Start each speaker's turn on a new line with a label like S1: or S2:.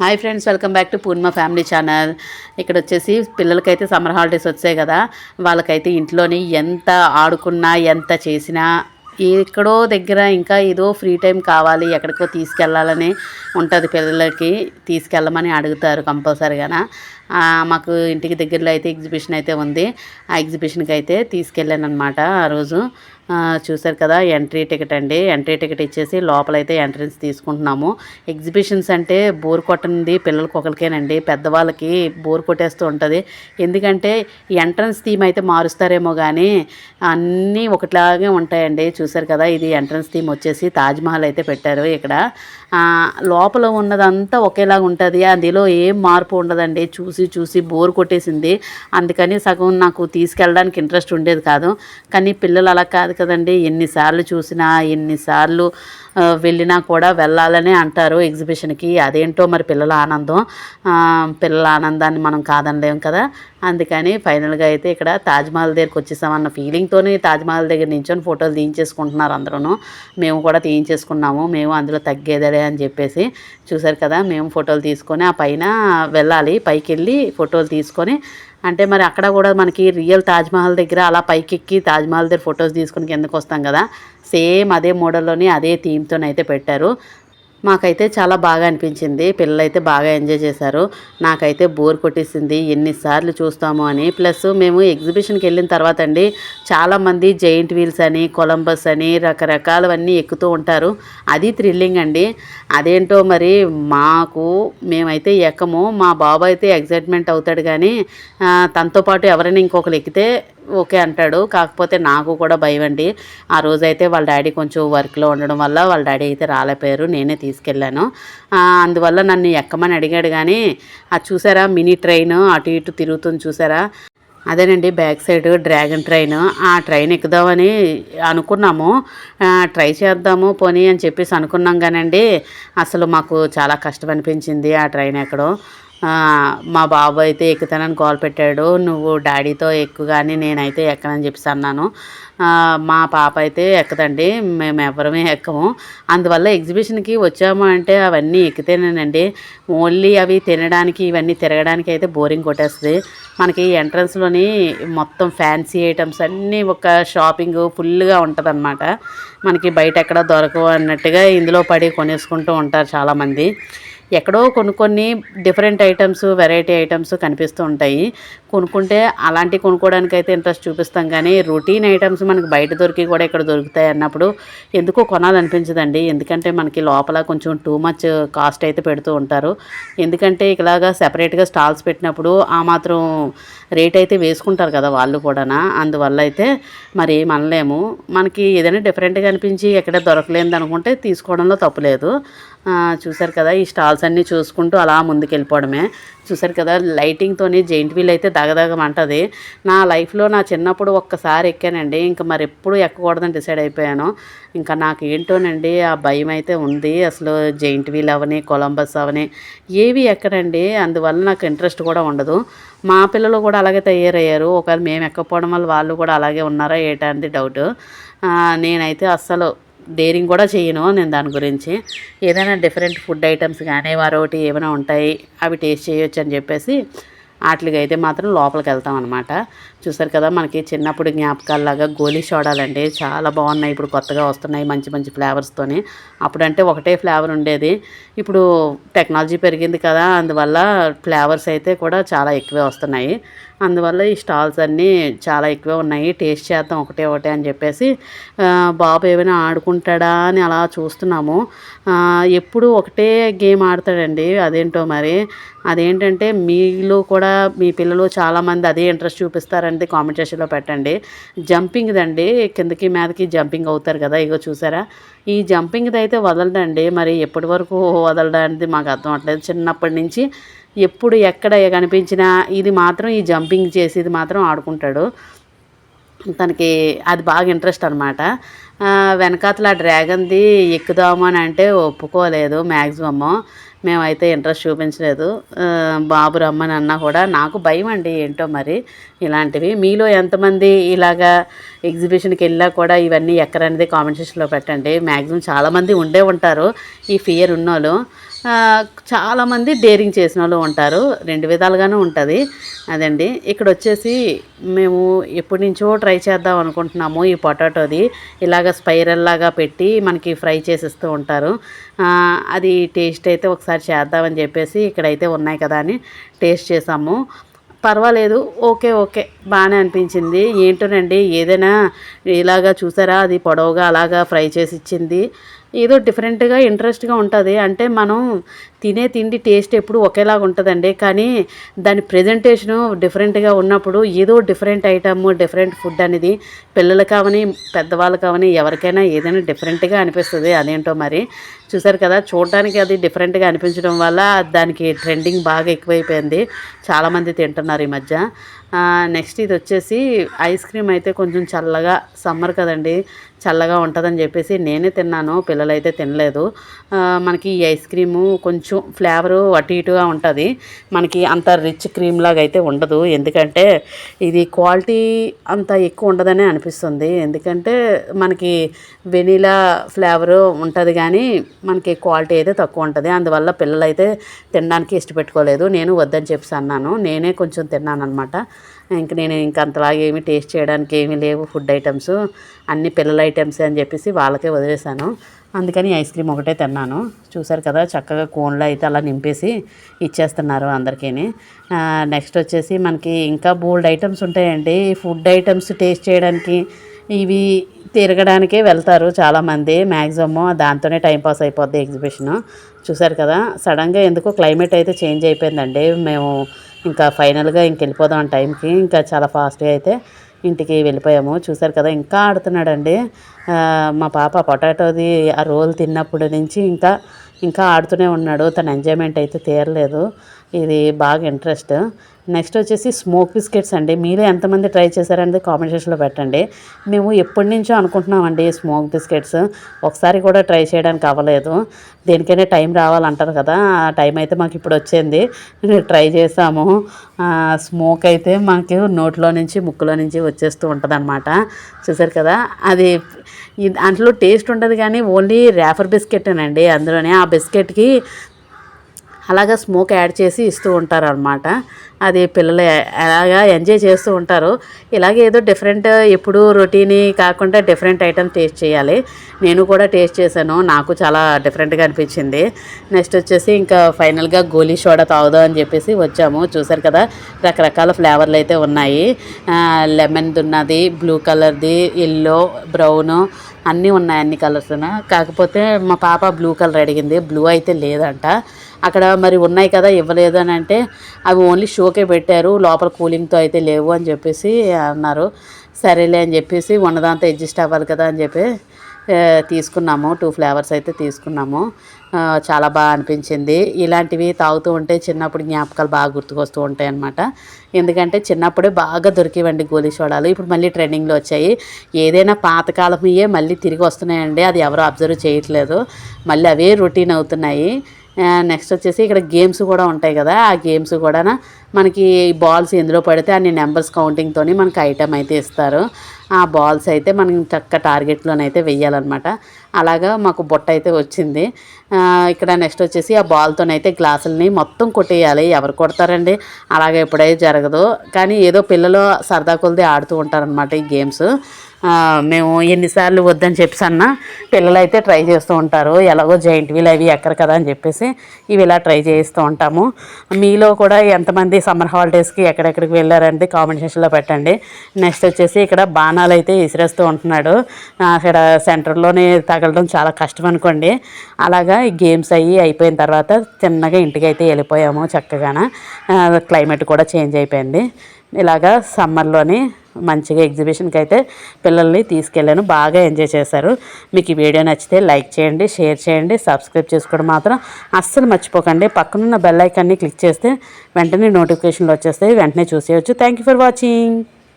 S1: hi friends welcome back to Purnima family channel ఇక్కడ వచ్చేసి పిల్లలకైతే సమ్మర్ హాలిడేస్ వచ్చాయి కదా వాళ్ళకైతే ఇంట్లోని ఎంత ఆడుకున్నా ఎంత చేసినా ఎక్కడో దగ్గర ఇంకా ఏదో ఫ్రీ టైం కావాలి ఎక్కడికో తీసుకెళ్ళాలని ఉంటుంది పిల్లలకి తీసుకెళ్ళమని అడుగుతారు కంపల్సరీగా మాకు ఇంటికి దగ్గరలో అయితే ఎగ్జిబిషన్ అయితే ఉంది ఆ ఎగ్జిబిషన్కి అయితే తీసుకెళ్ళాను అనమాట ఆ రోజు చూసారు కదా ఎంట్రీ టికెట్ అండి ఎంట్రీ టికెట్ ఇచ్చేసి లోపలైతే ఎంట్రన్స్ తీసుకుంటున్నాము ఎగ్జిబిషన్స్ అంటే బోర్ కొట్టనిది పిల్లలకి ఒకరికేనండి పెద్దవాళ్ళకి బోర్ కొట్టేస్తూ ఉంటుంది ఎందుకంటే ఎంట్రన్స్ థీమ్ అయితే మారుస్తారేమో కానీ అన్నీ ఒకటిలాగే ఉంటాయండి చూసారు కదా ఇది ఎంట్రన్స్ థీమ్ వచ్చేసి తాజ్మహల్ అయితే పెట్టారు ఇక్కడ లోపల ఉన్నదంతా ఒకేలాగా ఉంటుంది అందులో ఏం మార్పు ఉండదండి చూసి చూసి బోర్ కొట్టేసింది అందుకని సగం నాకు తీసుకెళ్ళడానికి ఇంట్రెస్ట్ ఉండేది కాదు కానీ పిల్లలు అలా కాదు కదండి ఎన్నిసార్లు చూసినా ఎన్నిసార్లు వెళ్ళినా కూడా వెళ్ళాలనే అంటారు ఎగ్జిబిషన్కి అదేంటో మరి పిల్లల ఆనందం పిల్లల ఆనందాన్ని మనం కాదనలేం కదా అందుకని ఫైనల్గా అయితే ఇక్కడ తాజ్మహల్ దగ్గరికి వచ్చేసామన్న ఫీలింగ్తోనే తాజ్మహల్ దగ్గర నించొని ఫోటోలు తీయించేసుకుంటున్నారు అందరూ మేము కూడా తీయించేసుకున్నాము మేము అందులో తగ్గేదలే అని చెప్పేసి చూసారు కదా మేము ఫోటోలు తీసుకొని ఆ పైన వెళ్ళాలి పైకి వెళ్ళి ఫోటోలు తీసుకొని అంటే మరి అక్కడ కూడా మనకి రియల్ తాజ్మహల్ దగ్గర అలా పైకెక్కి తాజ్మహల్ దగ్గర ఫొటోస్ తీసుకుని కిందకు వస్తాం కదా సేమ్ అదే మోడల్లోని అదే థీమ్తోనైతే పెట్టారు మాకైతే చాలా బాగా అనిపించింది పిల్లలైతే బాగా ఎంజాయ్ చేశారు నాకైతే బోర్ కొట్టేసింది ఎన్నిసార్లు చూస్తాము అని ప్లస్ మేము ఎగ్జిబిషన్కి వెళ్ళిన తర్వాత అండి చాలామంది జైంట్ వీల్స్ అని కొలంబస్ అని రకరకాలవన్నీ ఎక్కుతూ ఉంటారు అది థ్రిల్లింగ్ అండి అదేంటో మరి మాకు మేమైతే ఎక్కము మా బాబు అయితే ఎగ్జైట్మెంట్ అవుతాడు కానీ తనతో పాటు ఎవరైనా ఇంకొకరు ఎక్కితే ఓకే అంటాడు కాకపోతే నాకు కూడా భయం అండి ఆ రోజైతే వాళ్ళ డాడీ కొంచెం వర్క్లో ఉండడం వల్ల వాళ్ళ డాడీ అయితే రాలేపోయారు నేనే తీసుకెళ్ళాను అందువల్ల నన్ను ఎక్కమని అడిగాడు కానీ అది చూసారా మినీ ట్రైన్ అటు ఇటు తిరుగుతుంది చూసారా అదేనండి బ్యాక్ సైడ్ డ్రాగన్ ట్రైన్ ఆ ట్రైన్ ఎక్కుదామని అనుకున్నాము ట్రై చేద్దాము పోనీ అని చెప్పేసి అనుకున్నాం కానండి అసలు మాకు చాలా కష్టం అనిపించింది ఆ ట్రైన్ ఎక్కడం మా బాబు అయితే ఎక్కుతానని కాల్ పెట్టాడు నువ్వు డాడీతో ఎక్కు కానీ నేనైతే ఎక్కనని చెప్పి అన్నాను మా పాప అయితే ఎక్కదండి మేము ఎవరమే ఎక్కము అందువల్ల ఎగ్జిబిషన్కి వచ్చాము అంటే అవన్నీ ఎక్కితేనేనండి ఓన్లీ అవి తినడానికి ఇవన్నీ తిరగడానికి అయితే బోరింగ్ కొట్టేస్తుంది మనకి ఎంట్రన్స్లోని మొత్తం ఫ్యాన్సీ ఐటమ్స్ అన్నీ ఒక షాపింగ్ ఫుల్గా ఉంటుందన్నమాట మనకి బయట ఎక్కడ దొరకవు అన్నట్టుగా ఇందులో పడి కొనేసుకుంటూ ఉంటారు చాలామంది ఎక్కడో కొన్ని కొన్ని డిఫరెంట్ ఐటమ్స్ వెరైటీ ఐటమ్స్ కనిపిస్తూ ఉంటాయి కొనుక్కుంటే అలాంటివి కొనుక్కోవడానికి అయితే ఇంట్రెస్ట్ చూపిస్తాం కానీ రొటీన్ ఐటమ్స్ మనకి బయట దొరికి కూడా ఇక్కడ దొరుకుతాయి అన్నప్పుడు ఎందుకో కొనాలనిపించదండి ఎందుకంటే మనకి లోపల కొంచెం టూ మచ్ కాస్ట్ అయితే పెడుతూ ఉంటారు ఎందుకంటే ఇలాగా సెపరేట్గా స్టాల్స్ పెట్టినప్పుడు ఆ మాత్రం రేట్ అయితే వేసుకుంటారు కదా వాళ్ళు కూడానా అందువల్ల అయితే మరి మనలేము మనకి ఏదైనా డిఫరెంట్గా అనిపించి ఎక్కడ దొరకలేదు అనుకుంటే తీసుకోవడంలో తప్పులేదు చూసారు కదా ఈ స్టాల్స్ అన్నీ చూసుకుంటూ అలా ముందుకెళ్ళిపోవడమే చూసారు కదా లైటింగ్తోనే జెయింట్ వీల్ అయితే దగదగమంటుంది నా లైఫ్లో నా చిన్నప్పుడు ఒక్కసారి ఎక్కానండి ఇంకా మరి ఎప్పుడు ఎక్కకూడదని డిసైడ్ అయిపోయాను ఇంకా నాకు ఏంటోనండి ఆ భయం అయితే ఉంది అసలు జెయింట్ వీల్ అవని కొలంబస్ అవని ఏవి ఎక్కనండి అందువల్ల నాకు ఇంట్రెస్ట్ కూడా ఉండదు మా పిల్లలు కూడా అలాగే తయారయ్యారు ఒకవేళ మేము ఎక్కపోవడం వల్ల వాళ్ళు కూడా అలాగే ఉన్నారా ఏటా అనేది డౌట్ నేనైతే అస్సలు డేరింగ్ కూడా చేయను నేను దాని గురించి ఏదైనా డిఫరెంట్ ఫుడ్ ఐటమ్స్ కానీ మరొకటి ఏమైనా ఉంటాయి అవి టేస్ట్ చేయొచ్చు అని చెప్పేసి వాటికి అయితే మాత్రం లోపలికి వెళ్తాం అనమాట చూసారు కదా మనకి చిన్నప్పుడు జ్ఞాపకాలలాగా గోలీ సోడాలండి చాలా బాగున్నాయి ఇప్పుడు కొత్తగా వస్తున్నాయి మంచి మంచి ఫ్లేవర్స్తోని అప్పుడంటే ఒకటే ఫ్లేవర్ ఉండేది ఇప్పుడు టెక్నాలజీ పెరిగింది కదా అందువల్ల ఫ్లేవర్స్ అయితే కూడా చాలా ఎక్కువే వస్తున్నాయి అందువల్ల ఈ స్టాల్స్ అన్నీ చాలా ఎక్కువే ఉన్నాయి టేస్ట్ చేద్దాం ఒకటే ఒకటే అని చెప్పేసి బాబు ఏమైనా ఆడుకుంటాడా అని అలా చూస్తున్నాము ఎప్పుడు ఒకటే గేమ్ ఆడతాడండి అదేంటో మరి అదేంటంటే మీలో కూడా మీ పిల్లలు చాలామంది అదే ఇంట్రెస్ట్ చూపిస్తారనేది కామెంట్ సెషన్లో పెట్టండి దండి కిందకి మీదకి జంపింగ్ అవుతారు కదా ఇగో చూసారా ఈ జంపింగ్ది అయితే వదలదండి మరి ఎప్పటి వరకు వదలడానికి మాకు అర్థం అవట్లేదు చిన్నప్పటి నుంచి ఎప్పుడు ఎక్కడ కనిపించినా ఇది మాత్రం ఈ జంపింగ్ చేసి ఇది మాత్రం ఆడుకుంటాడు తనకి అది బాగా ఇంట్రెస్ట్ అనమాట వెనకాతల ఆ డ్రాగన్ది ఎక్కుదాము అని అంటే ఒప్పుకోలేదు మ్యాక్సిమము మేమైతే ఇంట్రెస్ట్ చూపించలేదు బాబు రమ్మని అన్నా కూడా నాకు భయం అండి ఏంటో మరి ఇలాంటివి మీలో ఎంతమంది ఇలాగా ఎగ్జిబిషన్కి వెళ్ళినా కూడా ఇవన్నీ ఎక్కరనేది కామెంట్ సెక్షన్లో పెట్టండి మ్యాక్సిమం చాలామంది ఉండే ఉంటారు ఈ ఫియర్ ఉన్నోళ్ళు చాలామంది డేరింగ్ చేసిన వాళ్ళు ఉంటారు రెండు విధాలుగానే ఉంటుంది అదండి ఇక్కడ వచ్చేసి మేము ఎప్పటి నుంచో ట్రై చేద్దాం అనుకుంటున్నాము ఈ పొటాటోది ఇలాగ స్పైరల్ లాగా పెట్టి మనకి ఫ్రై చేసిస్తూ ఉంటారు అది టేస్ట్ అయితే ఒకసారి చేద్దామని చెప్పేసి ఇక్కడైతే ఉన్నాయి కదా అని టేస్ట్ చేసాము పర్వాలేదు ఓకే ఓకే బాగానే అనిపించింది ఏంటోనండి ఏదైనా ఇలాగా చూసారా అది పొడవుగా అలాగా ఫ్రై చేసి ఇచ్చింది ఏదో డిఫరెంట్గా ఇంట్రెస్ట్గా ఉంటుంది అంటే మనం తినే తిండి టేస్ట్ ఎప్పుడు ఒకేలాగా ఉంటుందండి కానీ దాని ప్రజెంటేషను డిఫరెంట్గా ఉన్నప్పుడు ఏదో డిఫరెంట్ ఐటమ్ డిఫరెంట్ ఫుడ్ అనేది పిల్లలు కావని పెద్దవాళ్ళు కావని ఎవరికైనా ఏదైనా డిఫరెంట్గా అనిపిస్తుంది అదేంటో మరి చూసారు కదా చూడడానికి అది డిఫరెంట్గా అనిపించడం వల్ల దానికి ట్రెండింగ్ బాగా ఎక్కువైపోయింది చాలామంది తింటున్నారు ఈ మధ్య నెక్స్ట్ ఇది వచ్చేసి ఐస్ క్రీమ్ అయితే కొంచెం చల్లగా సమ్మర్ కదండి చల్లగా ఉంటుందని చెప్పేసి నేనే తిన్నాను పిల్లలైతే తినలేదు మనకి ఈ ఐస్ క్రీము కొంచెం ఫ్లేవరు అటు ఇటుగా ఉంటుంది మనకి అంత రిచ్ క్రీమ్ లాగా అయితే ఉండదు ఎందుకంటే ఇది క్వాలిటీ అంత ఎక్కువ ఉండదనే అనిపిస్తుంది ఎందుకంటే మనకి వెనీలా ఫ్లేవరు ఉంటుంది కానీ మనకి క్వాలిటీ అయితే తక్కువ ఉంటుంది అందువల్ల పిల్లలైతే తినడానికి ఇష్టపెట్టుకోలేదు నేను వద్దని చెప్పేసి అన్నాను నేనే కొంచెం తిన్నాను అనమాట ఇంక నేను ఇంక అంతలాగా ఏమి టేస్ట్ చేయడానికి ఏమీ లేవు ఫుడ్ ఐటమ్స్ అన్ని పిల్లల ఐటమ్స్ అని చెప్పేసి వాళ్ళకే వదిలేసాను అందుకని ఐస్ క్రీమ్ ఒకటే తిన్నాను చూసారు కదా చక్కగా కోన్లో అయితే అలా నింపేసి ఇచ్చేస్తున్నారు అందరికీ నెక్స్ట్ వచ్చేసి మనకి ఇంకా బోల్డ్ ఐటమ్స్ ఉంటాయండి ఫుడ్ ఐటమ్స్ టేస్ట్ చేయడానికి ఇవి తిరగడానికే వెళ్తారు చాలామంది మ్యాక్సిమమ్ దాంతోనే టైంపాస్ అయిపోద్ది ఎగ్జిబిషన్ చూసారు కదా సడన్గా ఎందుకో క్లైమేట్ అయితే చేంజ్ అయిపోయిందండి మేము ఇంకా ఫైనల్గా ఇంక వెళ్ళిపోదాం టైంకి ఇంకా చాలా ఫాస్ట్గా అయితే ఇంటికి వెళ్ళిపోయాము చూసారు కదా ఇంకా ఆడుతున్నాడండి మా పాప పొటాటోది ఆ రోల్ తిన్నప్పటి నుంచి ఇంకా ఇంకా ఆడుతూనే ఉన్నాడు తన ఎంజాయ్మెంట్ అయితే తీరలేదు ఇది బాగా ఇంట్రెస్ట్ నెక్స్ట్ వచ్చేసి స్మోక్ బిస్కెట్స్ అండి మీరే ఎంతమంది ట్రై చేశారనేది కామెంట్ సెక్షన్లో పెట్టండి మేము ఎప్పటి నుంచో అనుకుంటున్నామండి స్మోక్ బిస్కెట్స్ ఒకసారి కూడా ట్రై చేయడానికి అవ్వలేదు దేనికైనా టైం రావాలంటారు కదా ఆ టైం అయితే మాకు ఇప్పుడు వచ్చింది ట్రై చేసాము స్మోక్ అయితే మాకు నోట్లో నుంచి ముక్కులో నుంచి వచ్చేస్తూ ఉంటుంది అనమాట చూసారు కదా అది దాంట్లో టేస్ట్ ఉండదు కానీ ఓన్లీ రేఫర్ బిస్కెట్ అండి అందులోనే ఆ బిస్కెట్కి అలాగా స్మోక్ యాడ్ చేసి ఇస్తూ ఉంటారు అనమాట అది పిల్లలు అలాగా ఎంజాయ్ చేస్తూ ఉంటారు ఇలాగే ఏదో డిఫరెంట్ ఎప్పుడు రొటీని కాకుండా డిఫరెంట్ ఐటమ్ టేస్ట్ చేయాలి నేను కూడా టేస్ట్ చేశాను నాకు చాలా డిఫరెంట్గా అనిపించింది నెక్స్ట్ వచ్చేసి ఇంకా ఫైనల్గా గోలీ షోడా తాగుదాం అని చెప్పేసి వచ్చాము చూసారు కదా రకరకాల ఫ్లేవర్లు అయితే ఉన్నాయి లెమన్ ఉన్నది బ్లూ కలర్ది ఎల్లో బ్రౌను అన్నీ ఉన్నాయి అన్ని కలర్స్ కాకపోతే మా పాప బ్లూ కలర్ అడిగింది బ్లూ అయితే లేదంట అక్కడ మరి ఉన్నాయి కదా ఇవ్వలేదు అని అంటే అవి ఓన్లీ షోకే పెట్టారు లోపల కూలింగ్తో అయితే లేవు అని చెప్పేసి అన్నారు సరేలే అని చెప్పేసి ఉన్నదాంతా అడ్జస్ట్ అవ్వాలి కదా అని చెప్పి తీసుకున్నాము టూ ఫ్లేవర్స్ అయితే తీసుకున్నాము చాలా బాగా అనిపించింది ఇలాంటివి తాగుతూ ఉంటే చిన్నప్పుడు జ్ఞాపకాలు బాగా గుర్తుకొస్తూ ఉంటాయి అనమాట ఎందుకంటే చిన్నప్పుడే బాగా దొరికేవండి గోలీ సోడాలు ఇప్పుడు మళ్ళీ ట్రెండింగ్లో వచ్చాయి ఏదైనా పాతకాలమయ్యే మళ్ళీ తిరిగి వస్తున్నాయండి అది ఎవరు అబ్జర్వ్ చేయట్లేదు మళ్ళీ అవే రొటీన్ అవుతున్నాయి నెక్స్ట్ వచ్చేసి ఇక్కడ గేమ్స్ కూడా ఉంటాయి కదా ఆ గేమ్స్ కూడా మనకి బాల్స్ ఎందులో పడితే అన్ని నెంబర్స్ కౌంటింగ్తో మనకి ఐటెం అయితే ఇస్తారు ఆ బాల్స్ అయితే మనం చక్క టార్గెట్లోనైతే వెయ్యాలన్నమాట అలాగా మాకు బొట్ట అయితే వచ్చింది ఇక్కడ నెక్స్ట్ వచ్చేసి ఆ బాల్తోనైతే గ్లాసులని మొత్తం కొట్టేయాలి ఎవరు కొడతారండి అలాగే ఎప్పుడైతే జరగదు కానీ ఏదో పిల్లలు సరదా కొలిది ఆడుతూ ఉంటారనమాట ఈ గేమ్స్ మేము ఎన్నిసార్లు వద్దని చెప్పేసి అన్న పిల్లలైతే ట్రై చేస్తూ ఉంటారు ఎలాగో జాయింట్ వీల్ అవి ఎక్కరు కదా అని చెప్పేసి ఇవి ఇలా ట్రై చేస్తూ ఉంటాము మీలో కూడా ఎంతమంది సమ్మర్ హాలిడేస్కి ఎక్కడెక్కడికి వెళ్ళారంటే కామెంట్ పెట్టండి నెక్స్ట్ వచ్చేసి ఇక్కడ బాణాలు అయితే విసిరేస్తూ ఉంటున్నాడు అక్కడ సెంటర్లోనే తగలడం చాలా కష్టం అనుకోండి అలాగా ఈ గేమ్స్ అయ్యి అయిపోయిన తర్వాత చిన్నగా ఇంటికి అయితే వెళ్ళిపోయాము చక్కగాన క్లైమేట్ కూడా చేంజ్ అయిపోయింది ఇలాగా సమ్మర్లోని మంచిగా ఎగ్జిబిషన్కి అయితే పిల్లల్ని తీసుకెళ్ళాను బాగా ఎంజాయ్ చేశారు మీకు ఈ వీడియో నచ్చితే లైక్ చేయండి షేర్ చేయండి సబ్స్క్రైబ్ చేసుకోవడం మాత్రం అస్సలు మర్చిపోకండి పక్కనున్న బెల్ క్లిక్ చేస్తే వెంటనే నోటిఫికేషన్లు వచ్చేస్తాయి వెంటనే చూసేయచ్చు థ్యాంక్ ఫర్ వాచింగ్